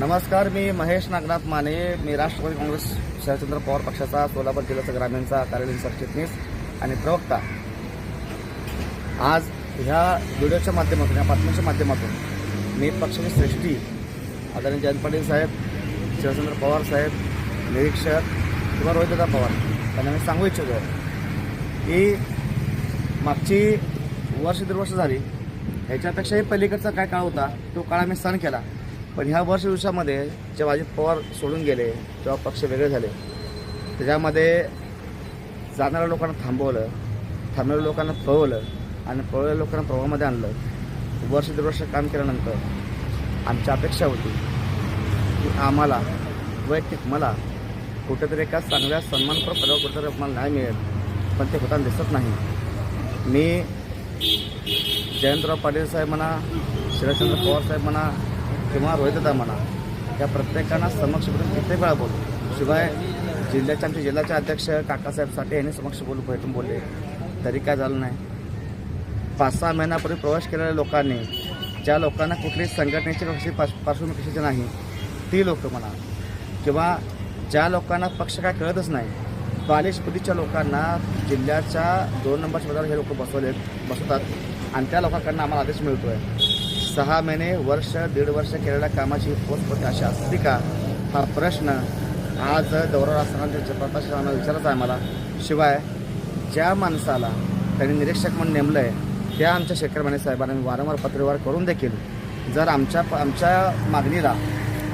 नमस्कार मी महेश नागनाथ माने. मी राष्ट्रवादी काँग्रेस शरदचंद्र पवार पक्षाचा सोलापूर जिल्ह्याचा ग्रामीणचा कार्यालयीन सरचिटणीस आणि प्रवक्ता. आज ह्या व्हिडिओच्या माध्यमातून या बातम्यांच्या माध्यमातून मी पक्षाची सृष्टी आदरणीय जयंत पाटील साहेब शरदचंद्र पवार साहेब निरीक्षक किंवा रोहितदा पवार त्यांना मी सांगू इच्छितो की मागची वर्ष दीड वर्ष झाली. ह्याच्यापेक्षाही पलीकडचा काय काळ होता तो काळ आम्ही सहन केला. पण ह्या वर्ष दिवसामध्ये जेव्हा अजित पवार सोडून गेले तेव्हा पक्ष वेगळे झाले. त्याच्यामध्ये जाणाऱ्या लोकांना थांबवलं थांबणाऱ्या लोकांना पळवलं आणि पळवलेल्या लोकांना प्रवाहामध्ये आणलं. वर्ष दीड वर्ष काम केल्यानंतर आमची अपेक्षा होती की आम्हाला वैयक्तिक मला कुठेतरी एका चांगल्या सन्मानपर पदावर कुठेतरी आम्हाला नाही मिळेल पण ते होताना दिसत नाही. मी जयंतराव पाटील साहेब म्हणा शरदचंद्र पवार साहेब म्हणा किंवा रोहितदा म्हणा या प्रत्येकांना समक्ष बोलून कित्येक वेळा बोलू? शिवाय जिल्ह्याचे आमचे जिल्ह्याचे अध्यक्ष काकासाहेब साठे यांनी समक्ष बोलून भेटून बोलले. तरी काय झालं नाही. पाच सहा महिन्यापूर्वी प्रवेश केलेल्या लोकांनी ज्या लोकांना कुठलीच संघटनेची कशी पार्श पार्श्वभूमी कशाची नाही ती लोक म्हणा किंवा ज्या लोकांना पक्ष काय कळतच नाही बालिश बुद्धीच्या लोकांना जिल्ह्याच्या दोन नंबरच्या पदावर हे लोक बसवले बसवतात आणि त्या लोकांकडनं आम्हाला आदेश मिळतो आहे सहा महिने वर्ष दीड वर्ष केलेल्या कामाची पोचपती अशी असते का? हा प्रश्न आज दौऱ्यावर असताना जयप्रकाश रावना विचारायचा आहे मला. शिवाय ज्या माणसाला त्यांनी निरीक्षक म्हणून नेमलं आहे त्या आमच्या शेखरमाने साहेबांना वारंवार पत्रव्यवहार करून देखील जर आमच्या आमच्या मागणीला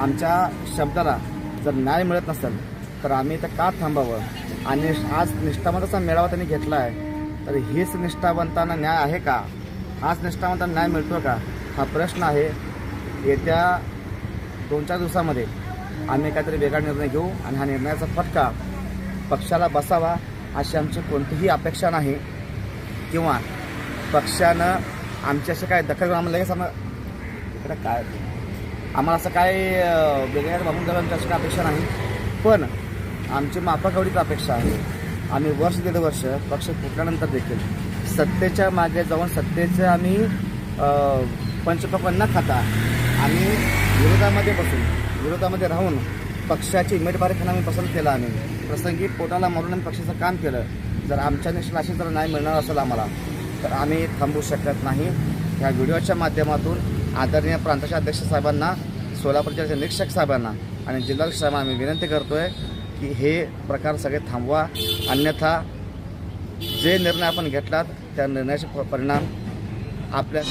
आमच्या शब्दाला जर न्याय मिळत नसेल तर आम्ही तर का थांबावं? आणि आज निष्ठावंताचा मेळावा त्यांनी घेतला आहे तर हीच निष्ठावंतांना न्याय आहे का? हाच निष्ठावंतांना न्याय मिळतो का? हा प्रश्न आहे. येत्या दोन चार दिवसामध्ये आम्ही काहीतरी वेगळा निर्णय घेऊ आणि हा निर्णयाचा फटका पक्षाला बसावा अशी आमची कोणतीही अपेक्षा नाही. किंवा पक्षानं आमची अशी काय दखल घेऊन आम्हाला लगेच आम्हाला इकडं काय? आम्हाला असं काय वेगळ्या बाबून द्यावं आमची अशी काय अपेक्षा नाही. पण आमची माफक एवढीच अपेक्षा आहे. आम्ही वर्ष दीड वर्ष पक्ष फुटल्यानंतर देखील सत्तेच्या मागे जाऊन सत्तेचं आम्ही अं, न खाता आम्ही विरोधामध्ये बसून विरोधामध्ये राहून पक्षाची मेटबारीखाना आम्ही पसंत केला आम्ही प्रसंगी पोटाला मारून आम्ही पक्षाचं काम केलं. जर आमच्या निष्ठा जर नाही मिळणार असेल आम्हाला तर आम्ही थांबू शकत नाही. ह्या व्हिडिओच्या माध्यमातून आदरणीय प्रांताच्या अध्यक्ष साहेबांना सोलापूरच्या निरीक्षक साहेबांना आणि जिल्हाध्यक्ष साहेबांना आम्ही विनंती करतोय की हे प्रकार सगळे थांबवा. अन्यथा जे निर्णय आपण घेतलात त्या निर्णयाचे प- परिणाम आपल्या